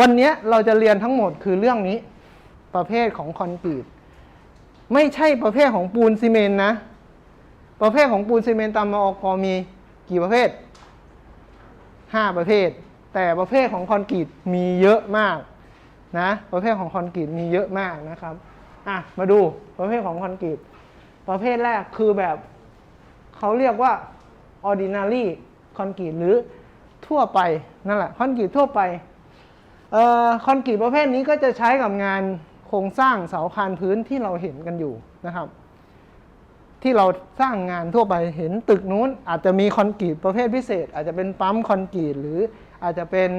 วันนี้เราจะเรียนทั้งหมดคือเรื่องนี้ ประเภทของคอนกรีตไม่ใช่ประเภทของปูนซีเมนต์นะ ประเภทของปูนซีเมนต์ตามมอกมีกี่ประเภทห้าประเภท แต่ประเภทของคอนกรีตมีเยอะมากนะประเภทของคอนกรีตมีเยอะมากนะครับอะมาดูประเภทของคอนกรีตประเภทแรกคือแบบเขาเรียกว่า ordinary คอนกรีตหรือทั่วไปนั่นแหละคอนกรีตทั่วไป คอนกรีตประเภทนี้ก็จะใช้กับงานโครงสร้างเสาคานพื้นที่เราเห็นกันอยู่นะครับ ที่เราสร้างงานทั่วไปเห็นตึกนู้น อาจจะมีคอนกรีตประเภทพิเศษ อาจจะเป็นปั๊มคอนกรีตหรืออาจจะเป็น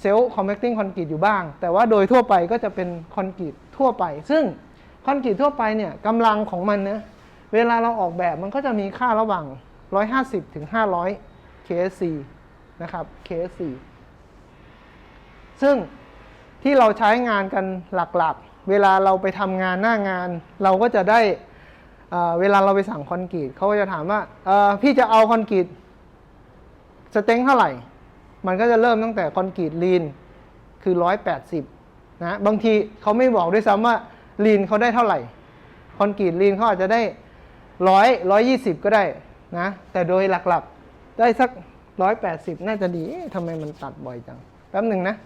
เซลล์คอมแพคติ้งคอนกรีตอยู่บ้าง แต่ว่าโดยทั่วไปก็จะเป็นคอนกรีตทั่วไป ซึ่งคอนกรีตทั่วไปเนี่ยกำลังของมันนะเวลาเราออกแบบมันก็จะมีค่าระหว่าง 150 ถึง 500 KSC นะครับ KSC ซึ่งที่เราใช้งานกันหลักๆ เวลาเราไปทำงานหน้างาน เราก็จะได้เวลาเราไปสั่งคอนกรีตเขาก็จะถามว่าพี่จะเอาคอนกรีตสเต็งเท่าไหร่ มันก็จะเริ่มตั้งแต่คอนกรีตลีนคือ 180นะบางทีเขาไม่บอกด้วยซ้ำว่าลีนเขาได้เท่าไหร่ คอนกรีตลีนเขาอาจจะได้ร้อยร้อยยี่สิบก็ได้นะ แต่โดยหลักๆ ได้สักร้อยแปดสิบน่าจะดีทำไมมันตัดบ่อยจัง แป๊บหนึ่งนะ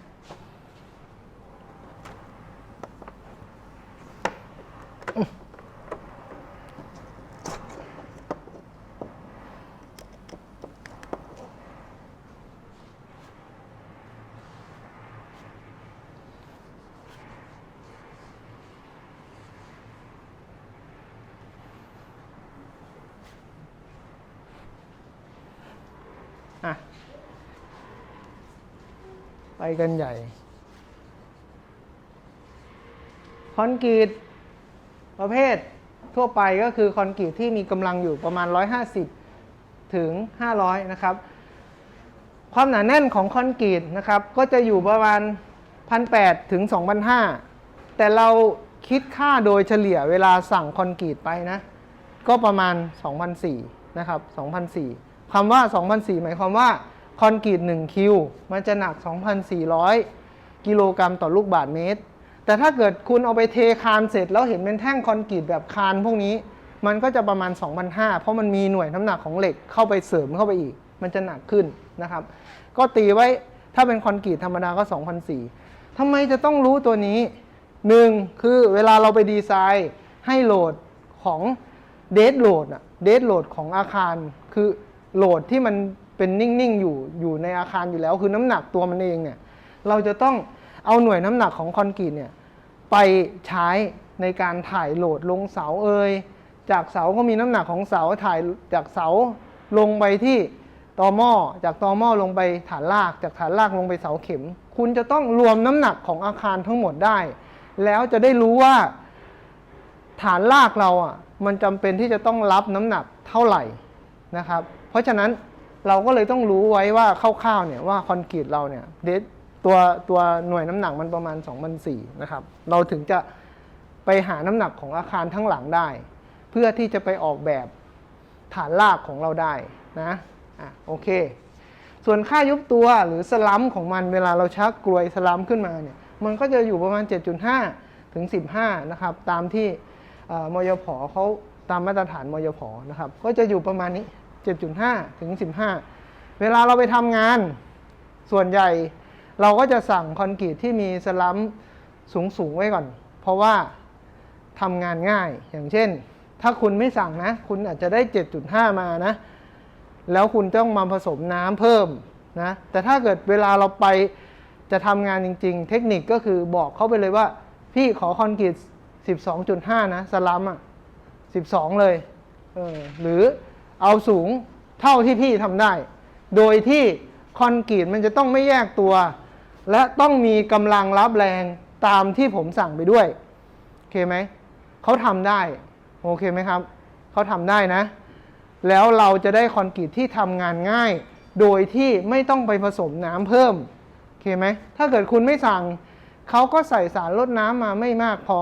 อะ ไปกันใหญ่ คอนกรีตประเภททั่วไปก็คือคอนกรีตที่มีกำลังอยู่ประมาณ 150 ถึง 500 นะครับ ความหนาแน่นของคอนกรีตนะครับ ก็จะอยู่ประมาณ 1,800 ถึง 2,500 แต่เราคิดค่าโดยเฉลี่ยเวลาสั่งคอนกรีตไปนะ ก็ประมาณ2,004นะครับ2,004 คำว่า2,004หมายความว่าคอนกรีต1คิวมันจะหนัก 2,400 กิโลกรัมต่อลูกบาศก์เมตร แต่ถ้าเกิดคุณเอาไปเทคานเสร็จแล้วเห็นเป็นแท่งคอนกรีตแบบคานพวกนี้ มันก็จะประมาณ 2,500 เพราะมันมีหน่วยน้ำหนักของเหล็กเข้าไปเสริมเข้าไปอีก มันจะหนักขึ้นนะครับ ก็ตีไว้ถ้าเป็นคอนกรีตธรรมดาก็2,400ทำไมจะต้องรู้ตัวนี้หนึ่งคือเวลาเราไปดีไซน์ให้โหลดของเดทโหลดอะเดทโหลดของอาคารคือ โหลดที่มันเป็นนิ่ง ๆ อยู่อยู่ในอาคารอยู่แล้ว คือน้ำหนักตัวมันเองเนี่ยเราจะต้องเอาหน่วยน้ำหนักของคอนกรีตเนี่ยไปใช้ในการถ่ายโหลดลงเสาเอยจากเสาก็มีน้ำหนักของเสาถ่ายจากเสาลงไปที่ตอหม้อจากตอหม้อลงไปฐานรากจากฐานรากลงไปเสาเข็ม คุณจะต้องรวมน้ำหนักของอาคารทั้งหมดได้ แล้วจะได้รู้ว่า ฐานรากเราอะมันจำเป็นที่จะต้องรับน้ำหนักเท่าไหร่ นะครับ เพราะฉะนั้นเราก็เลยต้องรู้ไว้ว่าคร่าวๆเนี่ยว่าคอนกรีตเราเนี่ยเดตัวตัวหน่วยน้ำหนักมันประมาณ2 0 0นะครับ เราถึงจะไปหาน้ำหนักของอาคารทั้งหลังได้ เพื่อที่จะไปออกแบบฐานรากของเราได้นะอะโอเค ส่วนค่ายุบตัวหรือสลัมของมันเวลาเราชักกลวยสลัมขึ้นมาเนี่ยมันก็จะอยู่ประมาณ 7.5 ถึง 15 นะครับ ตามที่เอ่อมยผเขาตามมาตรฐานมยผนะครับ ก็จะอยู่ประมาณนี้ 7.5 ถึง 15 เวลาเราไปทำงาน ส่วนใหญ่เราก็จะสั่งคอนกรีตที่มีสลัมสูงๆไว้ก่อน เพราะว่าทำงานง่าย อย่างเช่น ถ้าคุณไม่สั่งนะ คุณอาจจะได้ 7.5 มานะ แล้วคุณต้องมาผสมน้ำเพิ่มนะ แต่ถ้าเกิดเวลาเราไปจะทำงานจริง ๆ เทคนิคก็คือบอกเขาไปเลยว่า พี่ขอคอนกรีต12.5 นะสลัมอะ 12 เลยเออหรือ เอาสูงเท่าที่พี่ทำได้ โดยที่คอนกรีตมันจะต้องไม่แยกตัว และต้องมีกำลังรับแรงตามที่ผมสั่งไปด้วยโอเคไหมเขาทำได้โอเคไหมครับเขาทำได้นะ แล้วเราจะได้คอนกรีตที่ทำงานง่าย โดยที่ไม่ต้องไปผสมน้ำเพิ่มโอเคไหมถ้าเกิดคุณไม่สั่งเขาก็ใส่สารลดน้ำมาไม่มากพอ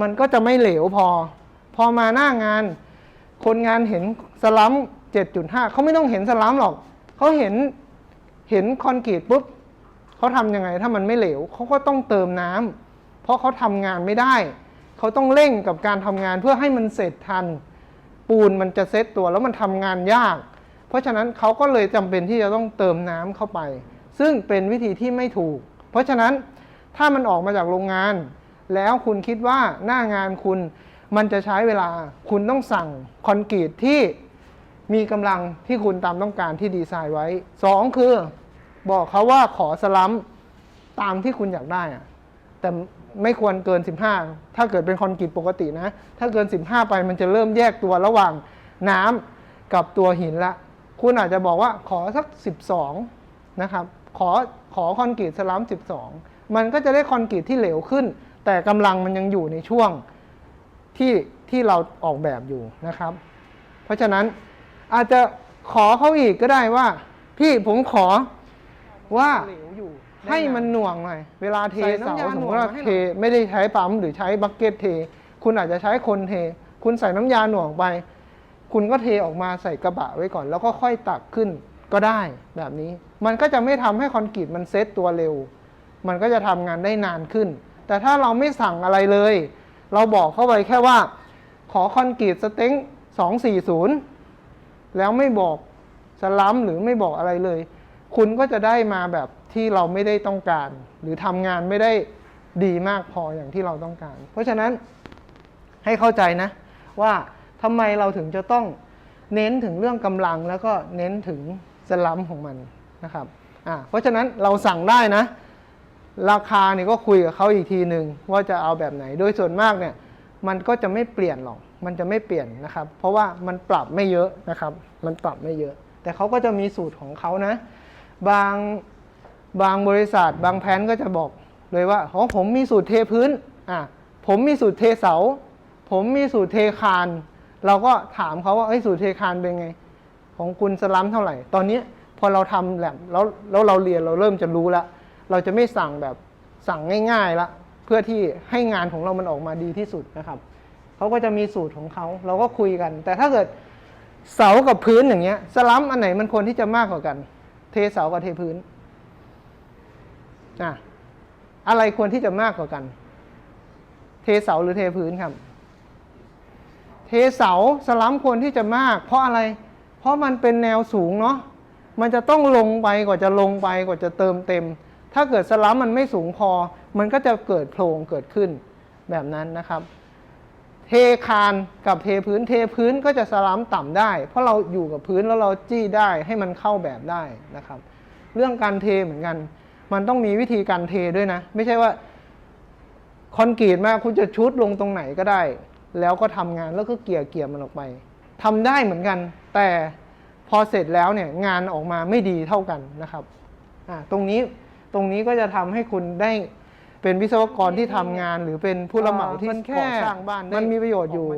มันก็จะไม่เหลวพอ พอมาหน้างาน คนงานเห็นสลัม7.5เขาไม่ต้องเห็นสลัมหรอกเขาเห็นเห็นคอนกรีตปุ๊บเขาทำยังไงถ้ามันไม่เหลวเขาก็ต้องเติมน้ำเพราะเขาทำงานไม่ได้เขาต้องเร่งกับการทำงานเพื่อให้มันเสร็จทัน ปูนมันจะเซตตัวแล้วมันทำงานยาก เพราะฉะนั้นเขาก็เลยจำเป็นที่จะต้องเติมน้ำเข้าไป ซึ่งเป็นวิธีที่ไม่ถูก เพราะฉะนั้นถ้ามันออกมาจากโรงงาน แล้วคุณคิดว่าหน้างานคุณ มันจะใช้เวลาคุณต้องสั่งคอนกรีตที่มีกำลังที่คุณตามต้องการที่ดีไซน์ไว้สองคือบอกเขาว่าขอสลัมตามที่คุณอยากได้อะแต่ไม่ควรเกิน 15 ถ้าเกิดเป็นคอนกรีตปกตินะ ถ้าเกิน 15 ไปมันจะเริ่มแยกตัวระหว่างน้ำกับตัวหินละ คุณอาจจะบอกว่าขอสัก 12 นะครับ ขอขอคอนกรีตสลัม 12 มันก็จะได้คอนกรีตที่เหลวขึ้น แต่กำลังมันยังอยู่ในช่วง ที่ที่เราออกแบบอยู่นะครับ เพราะฉะนั้นอาจจะขอเขาอีกก็ได้ว่า พี่ผมขอว่าให้มันหน่วงหน่อย เวลาเทเสาสมมติว่าเทไม่ได้ใช้ปั๊มหรือใช้บักเก็ตเท คุณอาจจะใช้คนเท คุณใส่น้ำยาหน่วงไป คุณก็เทออกมาใส่กระบะไว้ก่อน แล้วก็ค่อยตักขึ้นก็ได้แบบนี้ มันก็จะไม่ทำให้คอนกรีตมันเซตตัวเร็ว มันก็จะทำงานได้นานขึ้น แต่ถ้าเราไม่สั่งอะไรเลย เราบอกเข้าไปแค่ว่า ขอคอนกรีตสเต็ง240 แล้วไม่บอกสลัมหรือไม่บอกอะไรเลย คุณก็จะได้มาแบบที่เราไม่ได้ต้องการ หรือทำงานไม่ได้ดีมากพออย่างที่เราต้องการ เพราะฉะนั้นให้เข้าใจนะ ว่าทำไมเราถึงจะต้องเน้นถึงเรื่องกำลังแล้วก็เน้นถึงสลัมของมันนะครับ อ่า เพราะฉะนั้นเราสั่งได้นะ ราคาเนี่ยก็คุยกับเขาอีกทีหนึ่งว่าจะเอาแบบไหน โดยส่วนมากเนี่ยมันก็จะไม่เปลี่ยนหรอก มันจะไม่เปลี่ยนนะครับ เพราะว่ามันปรับไม่เยอะนะครับ มันปรับไม่เยอะ แต่เขาก็จะมีสูตรของเขานะ บางบางบริษัท บางแพนก็จะบอกเลยว่าอ๋อผมมีสูตรเทพื้นอะผมมีสูตรเทเสา ผมมีสูตรเทคาน เราก็ถามเขาว่าเอ้สูตรเทคานเป็นไง ของคุณสลัมเท่าไหร่ ตอนนี้พอเราทำแลบแล้วแล้วเราเรียนเราเริ่มจะรู้แล้ว เราจะไม่สั่งแบบสั่งง่ายๆละเพื่อที่ให้งานของเรามันออกมาดีที่สุดนะครับเขาก็จะมีสูตรของเขาเราก็คุยกัน แต่ถ้าเกิดเสากับพื้นอย่างเงี้ย สลัมอันไหนมันควรที่จะมากกว่ากัน เทเสากับเทพื้นอะอะไรควรที่จะมากกว่ากัน เทเสาหรือเทพื้นครับ เทเสาสลัมควรที่จะมาก เพราะอะไร เพราะมันเป็นแนวสูงเนาะมันจะต้องลงไปกว่าจะลงไปกว่าจะเติมเต็ม ถ้าเกิดสลัมมันไม่สูงพอ มันก็จะเกิดโพรงเกิดขึ้นแบบนั้นนะครับ เทคานกับเทพื้นเทพื้นก็จะสลัมต่ำได้ เพราะเราอยู่กับพื้นแล้วเราจี้ได้ให้มันเข้าแบบได้นะครับ เรื่องการเทเหมือนกัน มันต้องมีวิธีการเทด้วยนะ ไม่ใช่ว่าคอนกรีตมาคุณจะชุดลงตรงไหนก็ได้ แล้วก็ทำงานแล้วก็เกี่ยเกี่ยมันออกไปทำได้เหมือนกัน แต่พอเสร็จแล้วเนี่ยงานออกมาไม่ดีเท่ากันนะครับอ่าตรงนี้ ตรงนี้ก็จะทำให้คุณได้เป็นวิศวกรที่ทำงาน หรือเป็นผู้รับเหมาที่ก่อสร้างบ้านมันมีประโยชน์อยู่